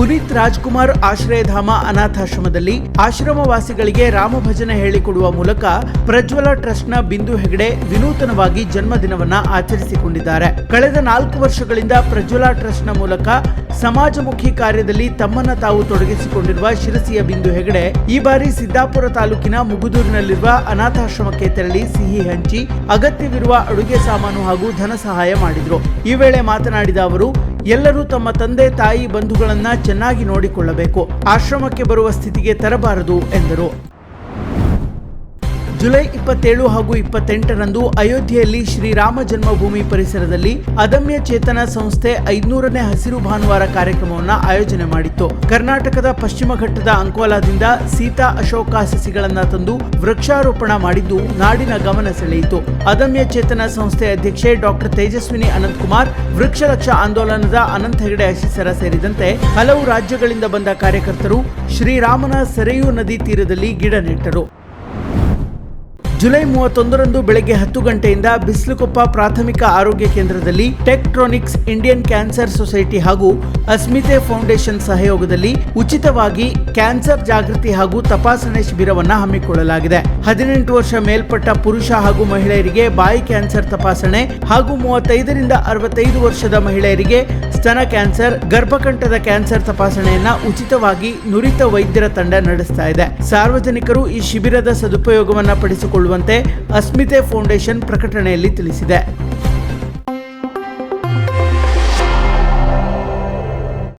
ಪುನೀತ್ ರಾಜ್ಕುಮಾರ್ ಆಶ್ರಯಧಾಮ ಅನಾಥಾಶ್ರಮದಲ್ಲಿ ಆಶ್ರಮವಾಸಿಗಳಿಗೆ ರಾಮಭಜನೆ ಹೇಳಿಕೊಡುವ ಮೂಲಕ ಪ್ರಜ್ವಲ ಟ್ರಸ್ಟ್ನ ಬಿಂದು ಹೆಗಡೆ ವಿನೂತನವಾಗಿ ಜನ್ಮದಿನವನ್ನ ಆಚರಿಸಿಕೊಂಡಿದ್ದಾರೆ. ಕಳೆದ ನಾಲ್ಕು ವರ್ಷಗಳಿಂದ ಪ್ರಜ್ವಲ ಟ್ರಸ್ಟ್ನ ಮೂಲಕ ಸಮಾಜಮುಖಿ ಕಾರ್ಯದಲ್ಲಿ ತಮ್ಮನ್ನ ತಾವು ತೊಡಗಿಸಿಕೊಂಡಿರುವ ಶಿರಸಿಯ ಬಿಂದು ಹೆಗಡೆ ಈ ಬಾರಿ ಸಿದ್ದಾಪುರ ತಾಲೂಕಿನ ಮುಗುದೂರಿನಲ್ಲಿರುವ ಅನಾಥಾಶ್ರಮಕ್ಕೆ ತೆರಳಿ ಸಿಹಿ ಹಂಚಿ ಅಗತ್ಯವಿರುವ ಅಡುಗೆ ಸಾಮಾನು ಹಾಗೂ ಧನ ಸಹಾಯ ಮಾಡಿದ್ರು. ಈ ವೇಳೆ ಮಾತನಾಡಿದ ಅವರು ಎಲ್ಲರೂ ತಮ್ಮ ತಂದೆ ತಾಯಿ ಬಂಧುಗಳನ್ನ ಚೆನ್ನಾಗಿ ನೋಡಿಕೊಳ್ಳಬೇಕು. ಆಶ್ರಮಕ್ಕೆ ಬರುವ ಸ್ಥಿತಿಗೆ ತರಬಾರದು ಎಂದರು. ಜುಲೈ ಇಪ್ಪತ್ತೇಳು ಹಾಗೂ ಇಪ್ಪತ್ತೆಂಟರಂದು ಅಯೋಧ್ಯೆಯಲ್ಲಿ ಶ್ರೀರಾಮ ಜನ್ಮಭೂಮಿ ಪರಿಸರದಲ್ಲಿ ಅದಮ್ಯ ಚೇತನ ಸಂಸ್ಥೆ ಐದ್ನೂರನೇ ಹಸಿರು ಭಾನುವಾರ ಕಾರ್ಯಕ್ರಮವನ್ನು ಆಯೋಜನೆ ಮಾಡಿತ್ತು. ಕರ್ನಾಟಕದ ಪಶ್ಚಿಮ ಘಟ್ಟದ ಅಂಕೋಲಾದಿಂದ ಸೀತಾ ಅಶೋಕ ಸಸಿಗಳನ್ನು ತಂದು ವೃಕ್ಷಾರೋಪಣ ಮಾಡಿದ್ದು ನಾಡಿನ ಗಮನ ಸೆಳೆಯಿತು. ಅದಮ್ಯ ಚೇತನ ಸಂಸ್ಥೆ ಅಧ್ಯಕ್ಷೆ ಡಾಕ್ಟರ್ ತೇಜಸ್ವಿನಿ ಅನಂತಕುಮಾರ್ ವೃಕ್ಷ ಲಕ್ಷ ಆಂದೋಲನದ ಅನಂತ ಹೆಗಡೆ ಅಶಿಸರ ಸೇರಿದಂತೆ ಹಲವು ರಾಜ್ಯಗಳಿಂದ ಬಂದ ಕಾರ್ಯಕರ್ತರು ಶ್ರೀರಾಮನ ಸೆರೆಯು ನದಿ ತೀರದಲ್ಲಿ ಗಿಡ ನೆಟ್ಟರು. ಜುಲೈ ಮೂವತ್ತೊಂದರಂದು ಬೆಳಗ್ಗೆ ಹತ್ತು ಗಂಟೆಯಿಂದ ಬಿಸ್ಲುಕೊಪ್ಪ ಪ್ರಾಥಮಿಕ ಆರೋಗ್ಯ ಕೇಂದ್ರದಲ್ಲಿ ಟೆಕ್ಟ್ರಾನಿಕ್ಸ್, ಇಂಡಿಯನ್ ಕ್ಯಾನ್ಸರ್ ಸೊಸೈಟಿ ಹಾಗೂ ಅಸ್ಮಿತೆ ಫೌಂಡೇಶನ್ ಸಹಯೋಗದಲ್ಲಿ ಉಚಿತವಾಗಿ ಕ್ಯಾನ್ಸರ್ ಜಾಗೃತಿ ಹಾಗೂ ತಪಾಸಣೆ ಶಿಬಿರವನ್ನು ಹಮ್ಮಿಕೊಳ್ಳಲಾಗಿದೆ. ಹದಿನೆಂಟು ವರ್ಷ ಮೇಲ್ಪಟ್ಟ ಪುರುಷ ಹಾಗೂ ಮಹಿಳೆಯರಿಗೆ ಬಾಯಿ ಕ್ಯಾನ್ಸರ್ ತಪಾಸಣೆ ಹಾಗೂ ಮೂವತ್ತೈದರಿಂದ ಅರವತ್ತೈದು ವರ್ಷದ ಮಹಿಳೆಯರಿಗೆ ಸ್ತನ ಕ್ಯಾನ್ಸರ್, ಗರ್ಭಕಂಠದ ಕ್ಯಾನ್ಸರ್ ತಪಾಸಣೆಯನ್ನ ಉಚಿತವಾಗಿ ನುರಿತ ವೈದ್ಯರ ತಂಡ ನಡೆಸ್ತಾ ಇದೆ. ಸಾರ್ವಜನಿಕರು ಈ ಶಿಬಿರದ ಸದುಪಯೋಗವನ್ನ ಪಡಿಸಿಕೊಳ್ಳುವಂತೆ ಅಸ್ಮಿತೆ ಫೌಂಡೇಶನ್ ಪ್ರಕಟಣೆಯಲ್ಲಿ ತಿಳಿಸಿದೆ.